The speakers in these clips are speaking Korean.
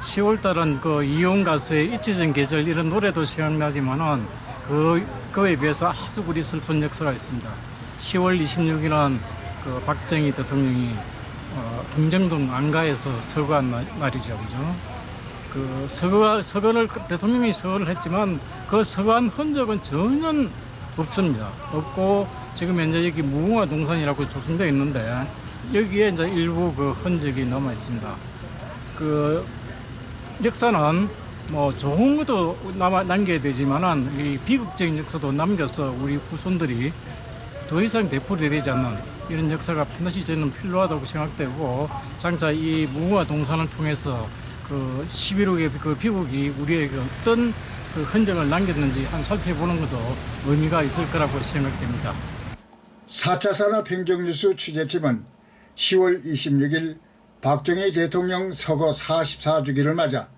10월달은 그 이용 가수의 잊혀진 계절 이런 노래도 생각나지만은 그 그에 비해서 아주 우리 슬픈 역사가 있습니다. 10월 26일은 그 박정희 대통령이 어, 김정동 안가에서 서거한 날- 날이죠, 그죠? 그 서거 서거를 대통령이 서거를 했지만 그 서거한 흔적은 전혀 없습니다. 없고 지금 현재 여기 무궁화 동산이라고 조성되어 있는데 여기에 이제 일부 그 흔적이 남아 있습니다. 그 역사는 뭐 좋은 것도 남아 남겨야 되지만은 이 비극적인 역사도 남겨서 우리 후손들이 더 이상 되풀이 되지 않는 이런 역사가 반드시 저는 필요하다고 생각되고 장차 이 무궁화 동산을 통해서 그 11억의 그 비극이 우리에게 어떤 그 흔적을 남겼는지 한 살펴보는 것도 의미가 있을 거라고 생각됩니다. 4차 산업행정뉴스 취재팀은 10월 26일 박정희 대통령 서거 44주기를 맞아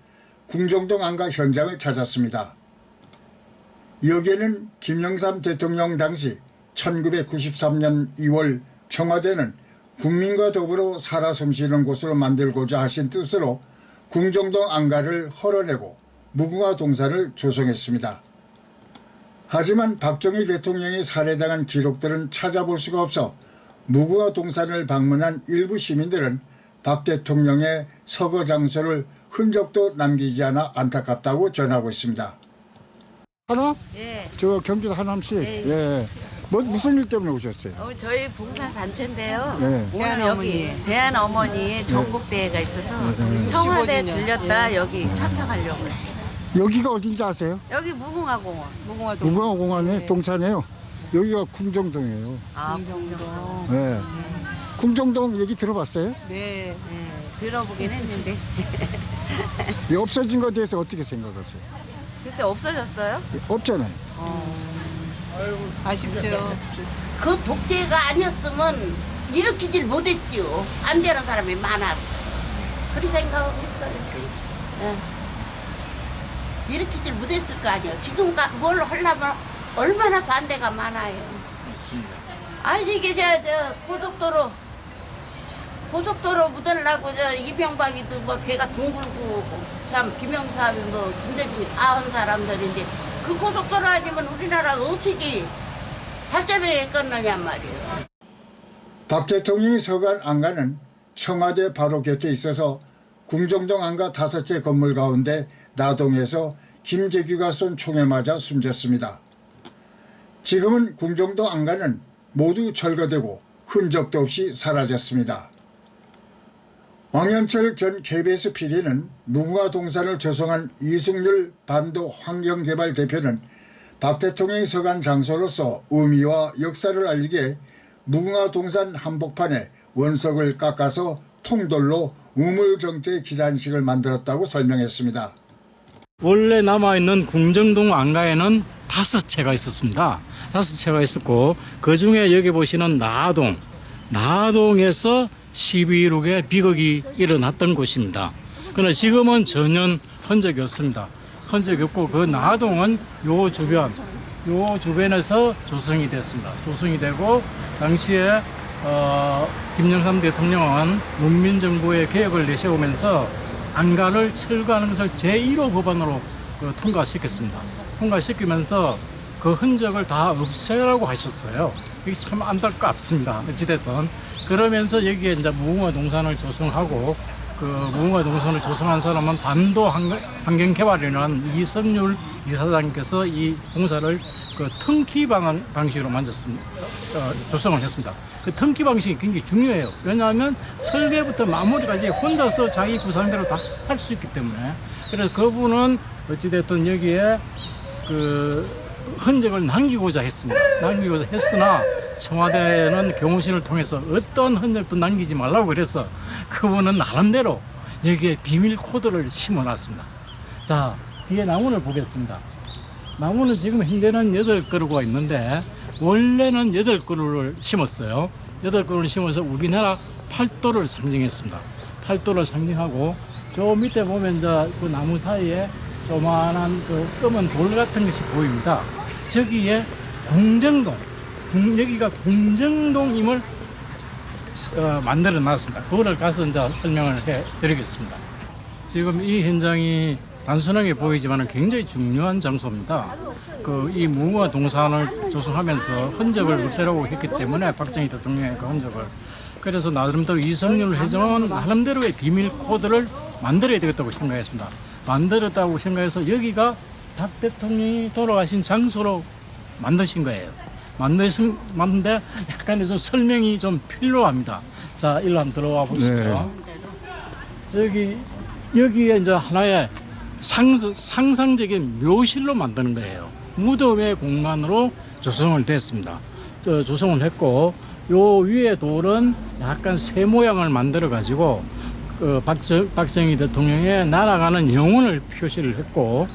궁정동 안가 현장을 찾았습니다. 여기에는 김영삼 대통령 당시 1993년 2월 청와대는 국민과 더불어 살아 숨쉬는 곳으로 만들고자 하신 뜻으로 궁정동 안가를 헐어내고 무궁화 동산을 조성했습니다. 하지만 박정희 대통령이 살해당한 기록들은 찾아볼 수가 없어 무궁화 동산을 방문한 일부 시민들은 박 대통령의 서거 장소를 흔적도 남기지 않아 안타깝다고 전하고 있습니다. 하나? 예. 저 경기도 하남시. 예, 예. 뭐 무슨 일 때문에 오셨어요? 어, 저희 봉사 단체인데요. 네. 오늘 대한 여기 어머니. 대한 어머니 전국 대회가 있어서 네. 청와대 15주년. 들렸다 예. 여기 참석하려고요. 여기가 어딘지 아세요? 여기 무궁화 공원. 무궁화도 무궁화 공원의 동산이에요. 여기가 궁정동이에요. 아, 궁정. 예. 궁정동 얘기 들어봤어요? 네. 네, 들어보긴 했는데 이 없어진 것에 대해서 어떻게 생각하세요? 그때 없어졌어요? 없잖아요. 아쉽죠. 그 독재가 아니었으면 일으키질 못했지요. 안 되는 사람이 많아서. 그렇게 생각하고 있어요. 예. 일으키질 못했을 거 아니에요. 지금 가- 뭘 하려면 얼마나 반대가 많아요. 맞습니다. 아니 이게 저, 저 고속도로 고속도로 묻으려고 저 이병박이도 뭐 걔가 둥글고 참 김영삼이 뭐 김대중이 다 한 사람들인데 그 고속도로 아니면 우리나라가 어떻게 발전을 했겠느냐 말이에요. 박 대통령이 서간 안가는 청와대 바로 곁에 있어서 궁정동 안가 다섯째 건물 가운데 나동에서 김재규가 쏜 총에 맞아 숨졌습니다. 지금은 궁정동 안가는 모두 철거되고 흔적도 없이 사라졌습니다. 왕현철 전 KBS PD는 무궁화 동산을 조성한 이승률 반도 환경개발 대표는 박 대통령이 서간 장소로서 의미와 역사를 알리기에 무궁화 동산 한복판에 원석을 깎아서 통돌로 우물정대 기단식을 만들었다고 설명했습니다. 원래 남아있는 궁정동 안가에는 다섯 채가 있었습니다. 다섯 채가 있었고 그 중에 여기 보시는 나동, 나동에서 12일옥에 비극이 일어났던 곳입니다. 그러나 지금은 전혀 흔적이 없습니다. 흔적이 없고 그 나동은 요 주변, 요 주변에서 조성이 됐습니다. 조성이 되고 당시에 어, 김영삼 대통령은 문민정부의 개혁을 내세우면서 안가를 철거하는 것을 제1호 법안으로 그 통과시켰습니다. 통과시키면서 그 흔적을 다 없애라고 하셨어요. 이게 참 안타깝습니다. 어찌됐든. 그러면서 여기에 이제 무궁화 동산을 조성하고 그 무궁화 동산을 조성한 사람은 반도 환경- 환경개발이라는 이선율 이사장께서 이 공사를 그 턴키 방, 방식으로 만졌습니다. 어, 조성을 했습니다. 그 턴키 방식이 굉장히 중요해요. 왜냐하면 설계부터 마무리까지 혼자서 자기 구상대로 다 할 수 있기 때문에. 그래서 그분은 어찌됐든 여기에 그 흔적을 남기고자 했습니다. 남기고자 했으나 청와대는 경호실을 통해서 어떤 흔적도 남기지 말라고 그래서 그분은 나름대로 여기에 비밀 코드를 심어놨습니다. 자, 뒤에 나무를 보겠습니다. 나무는 지금 현재는 여덟 그루가 있는데 원래는 여덟 그루를 심었어요. 여덟 그루를 심어서 우리나라 팔도를 상징했습니다. 팔도를 상징하고 저 밑에 보면 이제 그 나무 사이에 조만한 그 검은 돌 같은 것이 보입니다. 저기에 궁정동, 궁- 여기가 궁정동임을 어, 만들어 놨습니다. 그거를 가서 이제 설명을 해 드리겠습니다. 지금 이 현장이 단순하게 보이지만 굉장히 중요한 장소입니다. 그 이 무궁화 동산을 조성하면서 흔적을 없애라고 했기 때문에 박정희 대통령의 그 흔적을 그래서 나름대로 이성열 회장은 나름대로의 비밀 코드를 만들어야 되겠다고 생각했습니다. 만들었다고 생각해서 여기가 박 대통령이 돌아가신 장소로 만드신 거예요. 만드신 만데 약간의 좀 설명이 좀 필요합니다. 자, 일로 한번 들어와 보시죠. 저기 여기에 이제 하나의 상, 상상적인 묘실로 만드는 거예요. 무덤의 공간으로 조성을 됐습니다. 저 조성을 했고 요 위에 돌은 약간 새 모양을 만들어 가지고 그 박정, 박정희 대통령의 날아가는 영혼을 표시를 했고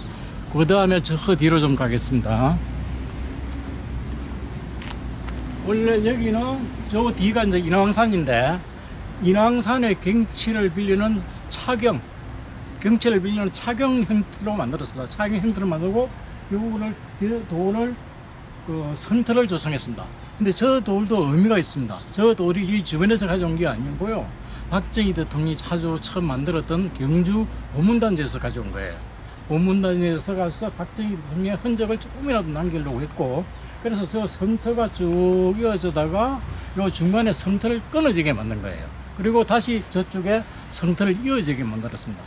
그 다음에 저 뒤로 좀 가겠습니다. 원래 여기는 저 뒤가 이제 인왕산인데 인왕산의 경치를 빌리는 차경 경치를 빌리는 차경 형태로 만들었습니다. 차경 형태로 만들고 이 돌을 그 선터를 조성했습니다. 근데 저 돌도 의미가 있습니다. 저 돌이 이 주변에서 가져온 게 아니고요. 박정희 대통령이 자주 처음 만들었던 경주 고문단지에서 가져온 거예요. 고문단지에서 가서 박정희 대통령의 흔적을 조금이라도 남기려고 했고 그래서 저 선터가 쭉 이어져다가 요 중간에 성터를 끊어지게 만든 거예요. 그리고 다시 저쪽에 성터를 이어지게 만들었습니다.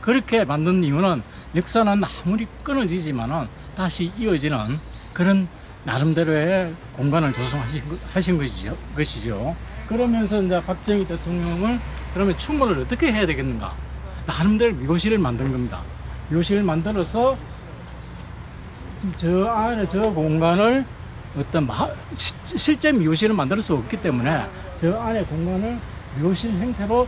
그렇게 만든 이유는 역사는 아무리 끊어지지만은 다시 이어지는 그런 나름대로의 공간을 조성하신 것이죠. 것이죠. 그러면서 이제 박정희 대통령을 그러면 추모를 어떻게 해야 되겠는가? 나름대로 묘실을 만든 겁니다. 묘실을 만들어서 저 안에 저 공간을 어떤 마, 시- 실제 묘실을 만들 수 없기 때문에 저 안에 공간을 묘실 형태로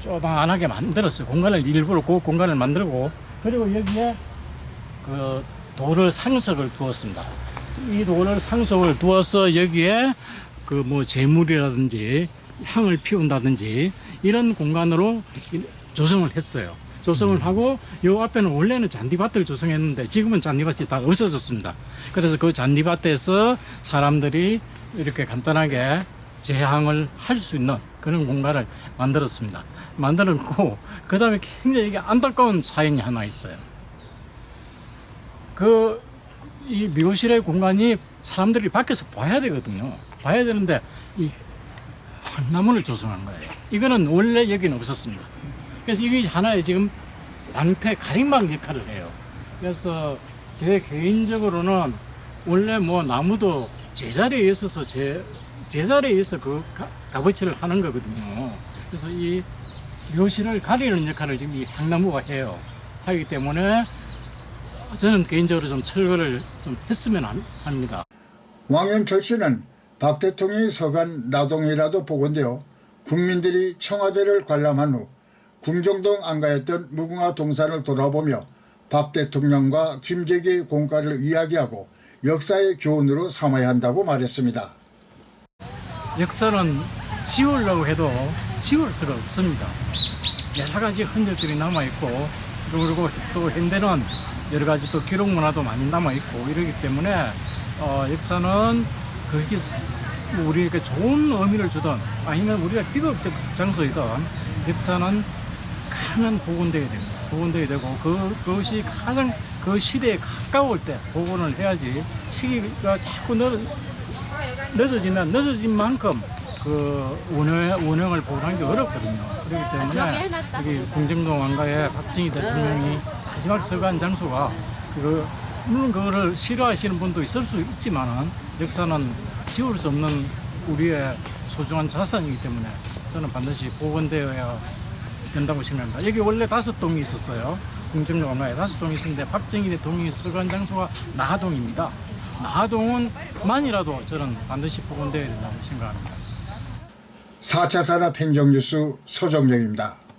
조만하게 만들었어요. 공간을 일부러 그 공간을 만들고 그리고 여기에 그 돌을 상석을 두었습니다. 이 돌을 상석을 두어서 여기에 그 뭐 재물이라든지 향을 피운다든지 이런 공간으로 이- 조성을 했어요. 조성을 하고 요 앞에는 원래는 잔디밭을 조성했는데 지금은 잔디밭이 다 없어졌습니다. 그래서 그 잔디밭에서 사람들이 이렇게 간단하게 제향을 할 수 있는 그런 공간을 만들었습니다. 만들었고 그 다음에 굉장히 이게 안타까운 사연이 하나 있어요. 그 이 묘실의 공간이 사람들이 밖에서 봐야 되거든요. 봐야 되는데 이 한나무를 조성한 거예요. 이거는 원래 여기는 없었습니다. 그래서 이게 하나의 지금 낭패 가림막 역할을 해요. 그래서 제 개인적으로는 원래 뭐 나무도 제자리에 있어서 제 제자리에 있어 그 가- 값어치를 하는 거거든요. 그래서 이 묘실을 가리는 역할을 지금 이 향나무가 해요. 하기 때문에 저는 개인적으로 좀 철거를 좀 했으면 합- 합니다. 왕영철 씨는 박 대통령이 서간 나동이라도 복원되어 국민들이 청와대를 관람한 후 궁정동 안가했던 무궁화 동산을 돌아보며 박 대통령과 김재기의 공과를 이야기하고 역사의 교훈으로 삼아야 한다고 말했습니다. 역사는 지우려고 해도 지울 수가 없습니다. 여러 가지 흔적들이 남아있고, 그리고 또 현대는 여러 가지 또 기록 문화도 많이 남아있고, 이러기 때문에, 어, 역사는 그게 우리에게 좋은 의미를 주든, 아니면 우리가 비극적 장소이든, 역사는 가능 복원돼야 됩니다. 복원돼야 되고, 그, 그것이 가장 그 시대에 가까울 때 복원을 해야지, 시기가 자꾸 늦, 늦어지면 늦어진 만큼 그 운영, 운영을 보호하는 게 어렵거든요. 그렇기 저기 때문에. 여기 궁정동 왕가에 박정희 대통령이 마지막 서간 장소가 그 물론 그거를 싫어하시는 분도 있을 수 있지만은 역사는 지울 수 없는 우리의 소중한 자산이기 때문에 저는 반드시 복원되어야 된다고 생각합니다. 여기 원래 다섯 동이 있었어요. 궁정동 왕가에 다섯 동이 있었는데 박정희 대통령이 서간 장소가 나하동입니다. 나하동은 만이라도 저는 반드시 복원되어야 된다고 생각합니다. 4차 산업 행정뉴스 서정영입니다.